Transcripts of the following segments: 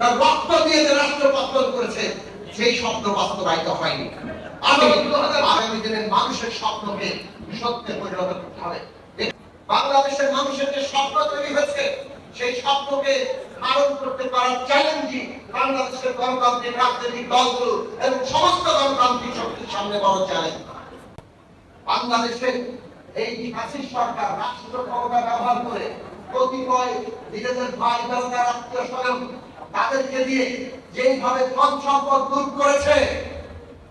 তার রক্ত দিয়ে যে রাষ্ট্র পতন করেছে, সেই স্বপ্ন বাস্তবায়িত হয়নি। আমি মানুষের স্বপ্নকে সত্যে পরিণত করতে হবে। বাংলাদেশের মানুষের যে স্বপ্ন তৈরি হয়েছে, সেই স্বপ্নকে ধারণ করতে পারার চ্যালেঞ্জই বাংলাদেশের গণতান্ত্রিক রাজনৈতিক দলগুলো এবং সমস্ত গণতান্ত্রিক শক্তির সামনে বড় চ্যালেঞ্জ বাংলাদেশে এই হাসির সরকার রাষ্ট্র ক্ষমতা ব্যবহার করে কতিপয় নিজেদের ভাই বেড়াদার আত্মীয় স্বজন তাদেরকে দিয়ে যেইভাবে ধন সম্পদ দূর করেছে,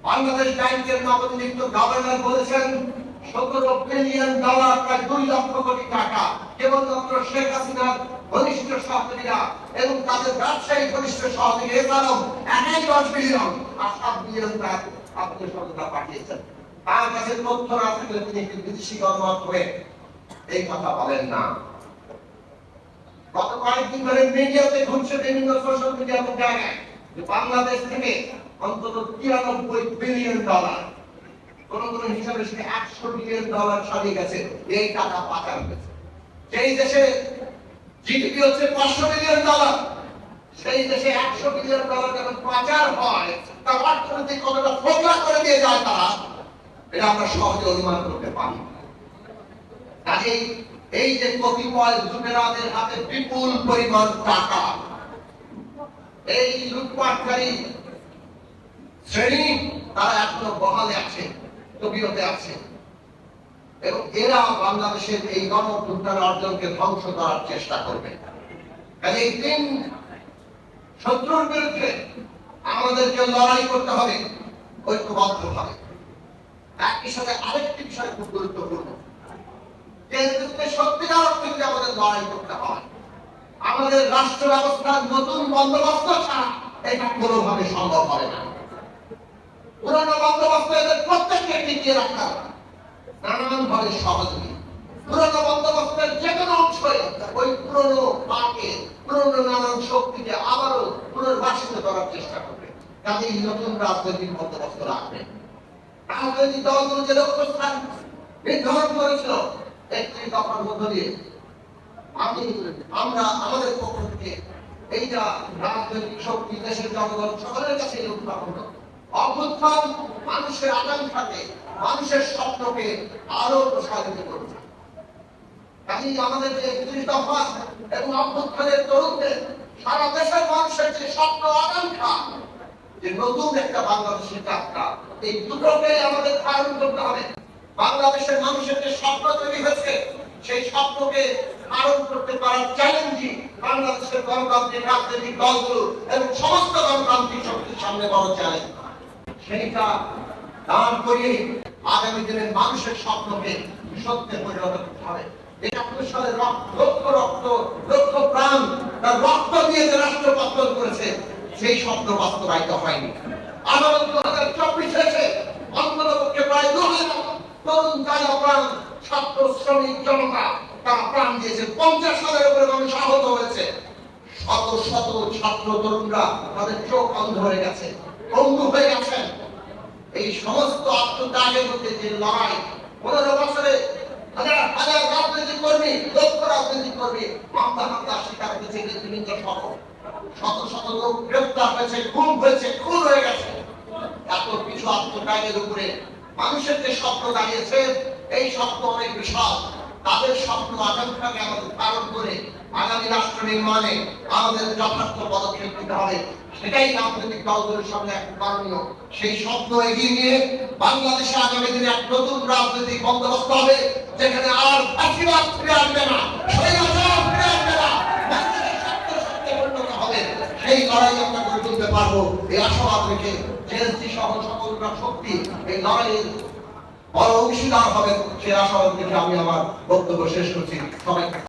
বাংলাদেশ ব্যাংকের নবনিযুক্ত গভর্নর বলেছেন, সতেরো বিলিয়ন ডলার প্রায় দুই লক্ষ কোটি টাকা কেবলমাত্র শেখ হাসিনার ঘনিষ্ঠ সহযোগীরা এবং তাদের ব্যবসায়ী ঘনিষ্ঠ সহযোগী এছাড়াও একাই দশ বিলিয়ন আর সাত বিলিয়ন তার পাঠিয়েছেন। তার কাছে তথ্য না থাকলে তিনি একটি বিদেশি গণমাধ্যমে এই কথা বলেন না। গত কয়েকদিন ধরে মিডিয়াতে ঘুরছে বিভিন্ন সোশ্যাল মিডিয়া জায়গায়। যে বাংলাদেশ থেকে অন্তত তিরানব্বই বিলিয়ন ডলার, কোন কোন হিসাবে সেটা একশো বিলিয়ন ডলার ছাড়িয়ে গেছে, এই টাকা পাচার হয়েছে। সেই দেশে জিডিপি হচ্ছে পাঁচশো বিলিয়ন ডলার, সেই দেশে একশো বিলিয়ন ডলার যখন পাচার হয় তার অর্থনৈতিক কতটা ফোকলা করে দিয়ে যায় তারা, এটা আমরা সহজে অনুমান করতে পারি কাজেই এই যে কতিপয় লুটেরাদের হাতে বিপুল পরিমাণ টাকা, এই লুটপাটকারী শ্রেণি তারা এখনও বহালে আছে তবিয়তে আছে। এবং এরা বাংলাদেশের এই গণঅভ্যুত্থান অর্জনকে ধ্বংস করার চেষ্টা করবে। কাজে এই তিন শত্রুর বিরুদ্ধে আমাদেরকে লড়াই করতে হবে, ঐক্যবদ্ধ হবে। একই সাথে আরেকটি বিষয় খুব গুরুত্বপূর্ণ। অর্থে আমাদের রাষ্ট্র ব্যবস্থার নতুন বন্দোবস্ত ছাড়া এটা কোনোভাবে সম্ভব হবে না। পুরনো বন্দোবস্ত এদের প্রত্যেককে টিকিয়ে রাখা নানান ভাবে সহযোগী। পুরনো বন্দোবস্তের যে কোনো অংশই চেষ্টা করবে। নতুন রাজনৈতিক বন্দোবস্ত রাখবে। রাজনৈতিক একটি দফার মধ্য দিয়ে আমি আমরা আমাদের পক্ষ থেকে এইটা রাজনৈতিক শক্তি, দেশের জনগণ সকলের কাছে উত্থাপন অভ্যুত্থান মানুষের আকাঙ্ক্ষাকে, মানুষের স্বপ্নকে আরও প্রসারিত করবে। কাজেই আমাদের যে একত্রিশ দফা এবং অভ্যুত্থানের তরুণদের, সারা দেশের মানুষের যে স্বপ্ন, আকাঙ্ক্ষা, যে নতুন একটা বাংলাদেশের যাত্রা, এই দুটোকে আমাদের ধারণ করতে হবে। বাংলাদেশের মানুষের যে স্বপ্ন তৈরি হয়েছে, সেই স্বপ্নকে ধারণ করতে পারার চ্যালেঞ্জই বাংলাদেশের গণতান্ত্রিক রাজনৈতিক দলগুলো এবং সমস্ত গণতান্ত্রিক শক্তির সামনে বড় চ্যালেঞ্জ সেইটা দান করিয়ে আগামী দিনের মানুষের স্বপ্নকে সত্যে পরিণত করতে হবে। একাত্তর সালে রক্ত লক্ষ রক্ত লক্ষ প্রাণ, তার রক্ত দিয়ে যে রাষ্ট্র করেছে, সেই স্বপ্ন বাস্তবায়িত হয়নি। আবার দু হাজার চব্বিশ এসে অন্ততপক্ষে প্রায় দু হাজার তরুণ তাজা ছাত্র শ্রমিক জনতা, তারা প্রাণ দিয়েছে। পঞ্চাশ হাজারের উপরে মানুষ আহত হয়েছে। শত শত ছাত্র তরুণরা তাদের চোখ অন্ধ হয়ে গেছে অন্ধ হয়ে গেছেন। এই সমস্ত আত্মত্যাগের মধ্যে যে লড়াই, পনেরো বছরে হাজার হাজার রাজনৈতিক কর্মী দক্ষ রাজনৈতিক কর্মী মামলা হামলা শিকার হয়েছে নেতৃবৃন্দ সহ। শত শত লোক গ্রেপ্তার হয়েছে, খুন হয়েছে, খুন হয়ে গেছে। এত কিছু আত্মত্যাগের উপরে মানুষের যে স্বপ্ন দাঁড়িয়েছে এই স্বপ্ন অনেক বিশাল। তাদের স্বপ্ন, আকাঙ্ক্ষাকে আমাদের ধারণ করে আগামী রাষ্ট্র নির্মাণে আমাদের যথার্থ পদক্ষেপ নিতে হবে। সেটাই রাজনৈতিক দলগুলোর সামনে এক করণীয় সেই স্বপ্ন এগিয়ে নিয়ে বাংলাদেশে আগামী দিনে এক নতুন রাজনৈতিক বন্দোবস্ত হবে, যেখানে আর ফাঁসিবাদ ফিরে আসবে না, সেই লড়াই আমরা করে তুলতে পারব। এই আশাবাদ রেখে জেএসটি সহ সকল শক্তি এই লড়াইয়ের অংশীদার হবে সেই আশাবাদ আমি আমার বক্তব্য শেষ করছি। সবাই